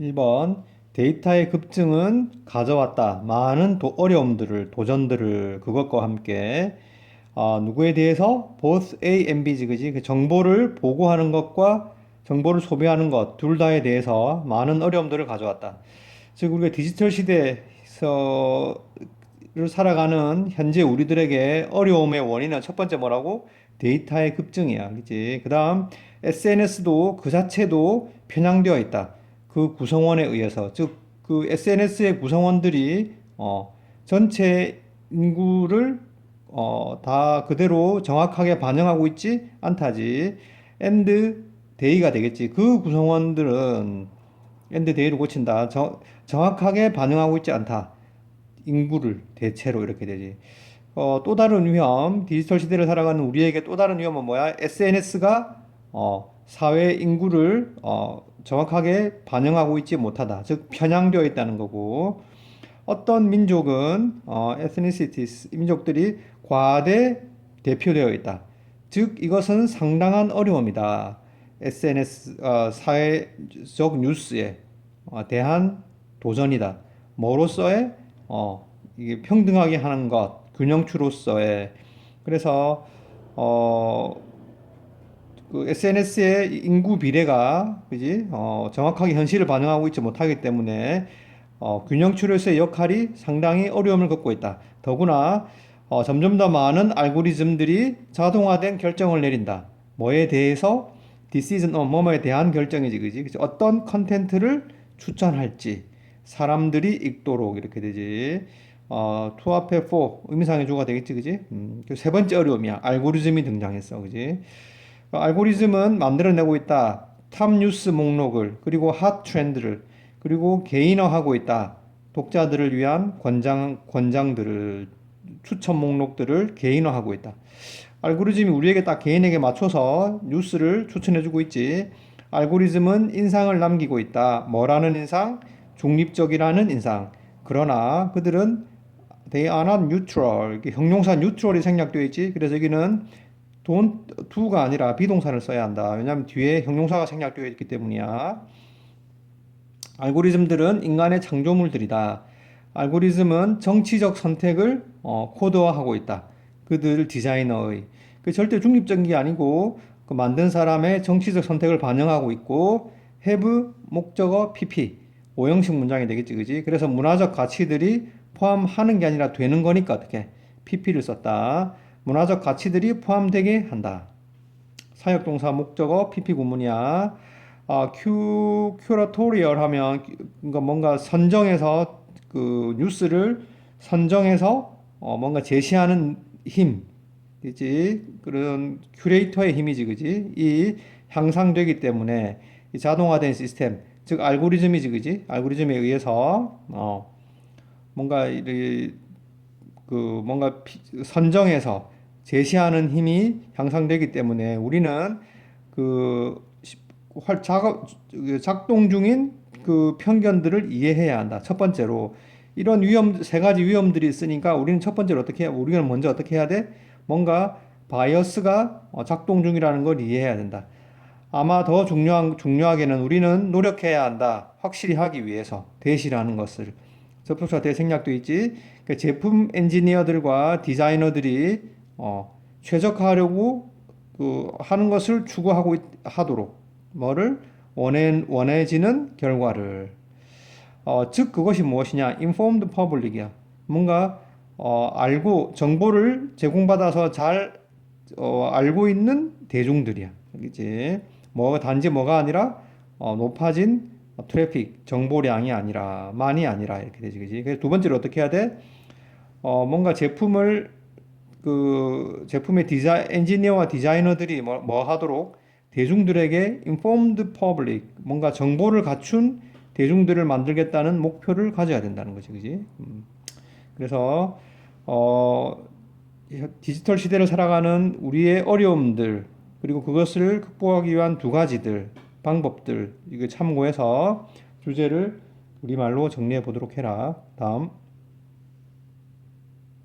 1번 데이터의 급증은 가져왔다. 많은 도, 어려움들을, 도전들을 그것과 함께 아, 누구에 대해서 both A and B지 그지? 그 정보를 보고하는 것과 정보를 소비하는 것 둘 다에 대해서 많은 어려움들을 가져왔다. 즉 우리가 디지털 시대에서 를 살아가는 현재 우리들에게 어려움의 원인은 첫 번째 뭐라고? 데이터의 급증이야. 그지? 그다음 SNS도 그 자체도 편향되어 있다. 그 구성원에 의해서 즉 그 SNS의 구성원들이 어 전체 인구를 어 다 그대로 정확하게 반영하고 있지 않다지. 엔드 데이가 되겠지. 그 구성원들은 엔드 데이를 고친다. 정, 정확하게 반영하고 있지 않다. 인구를 대체로 이렇게 되지. 어, 또 다른 위험, 디지털 시대를 살아가는 우리에게 또 다른 위험은 뭐야? SNS가 어, 사회 인구를 어, 정확하게 반영하고 있지 못하다. 즉 편향되어 있다는 거고 어떤 민족은 어, ethnicities 민족들이 과대 대표되어 있다. 즉 이것은 상당한 어려움이다. SNS 어, 사회적 뉴스에 어, 대한 도전이다. 뭐로서의 어, 이게 평등하게 하는 것, 균형추로서의 그래서 어, 그 SNS의 인구 비례가 그지 어, 정확하게 현실을 반영하고 있지 못하기 때문에 어, 균형추로서의 역할이 상당히 어려움을 겪고 있다. 더구나 어, 점점 더 많은 알고리즘들이 자동화된 결정을 내린다. 뭐에 대해서 디시즌 어, 뭐뭐에 대한 결정이지 그지 그치? 어떤 컨텐츠를 추천할지 사람들이 읽도록 이렇게 되지. 어, 투 앞에 for 의미상의 주어가 되겠지, 그지? 음, 그 세 번째 어려움이야. 알고리즘이 등장했어, 그지? 어, 알고리즘은 만들어내고 있다. 탑 뉴스 목록을 그리고 핫 트렌드를 그리고 개인화하고 있다. 독자들을 위한 권장 권장들을 추천 목록들을 개인화하고 있다. 알고리즘이 우리에게 딱 개인에게 맞춰서 뉴스를 추천해주고 있지. 알고리즘은 인상을 남기고 있다. 뭐라는 인상? 중립적이라는 인상. 그러나 그들은 they are not neutral. 형용사 neutral이 생략되어 있지. 그래서 여기는 don't to가 아니라 비동사를 써야 한다. 왜냐하면 뒤에 형용사가 생략되어 있기 때문이야. 알고리즘들은 인간의 창조물들이다. 알고리즘은 정치적 선택을 어, 코드화하고 있다. 그들 디자이너의 그 절대 중립적인 게 아니고 그 만든 사람의 정치적 선택을 반영하고 있고 have 목적어 pp 오형식 문장이 되겠지, 그지? 그래서 문화적 가치들이 포함하는 게 아니라 되는 거니까 어떻게 pp를 썼다. 문화적 가치들이 포함되게 한다. 사역동사 목적어 pp 구문이야. 아, 큐 큐라토리얼 하면 그러니까 뭔가 선정해서 그 뉴스를 선정해서 어, 뭔가 제시하는 힘, 그지? 그런 큐레이터의 힘이지, 그지? 이 향상되기 때문에 이 자동화된 시스템, 즉 알고리즘이지, 그지? 알고리즘에 의해서 어, 뭔가 이, 그 뭔가 피- 선정해서 제시하는 힘이 향상되기 때문에 우리는 그 작업 그 작동 중인 그 편견들을 이해해야 한다. 첫 번째로 이런 위험 세 가지 위험들이 있으니까 우리는 첫 번째로 어떻게 해야 우리가 먼저 어떻게 해야 돼? 뭔가 바이어스가 어, 작동 중이라는 걸 이해해야 된다. 아마 더 중요한 중요하게는 우리는 노력해야 한다. 확실히 하기 위해서 대시라는 것을 접속사 대 생략도 있지. 그 제품 엔지니어들과 디자이너들이 어, 최적화하려고 그 하는 것을 추구하고 있- 하도록 뭐를 원해 원해지는 결과를 어, 즉 그것이 무엇이냐? informed public이야. 뭔가 어, 알고 정보를 제공받아서 잘 어, 알고 있는 대중들이야. 그지? 뭐 단지 뭐가 아니라 어, 높아진 어, 트래픽 정보량이 아니라 많이 아니라 이렇게 되지, 그지? 그래서 두 번째로 어떻게 해야 돼? 어, 뭔가 제품을 그 제품의 디자 엔지니어와 디자이너들이 뭐, 뭐 하도록 대중들에게 informed public 뭔가 정보를 갖춘 대중들을 만들겠다는 목표를 가져야 된다는 거지, 그지? 음. 그래서 어, 디지털 시대를 살아가는 우리의 어려움들 그리고 그것을 극복하기 위한 두 가지들 방법들 이거 참고해서 주제를 우리말로 정리해 보도록 해라. 다음.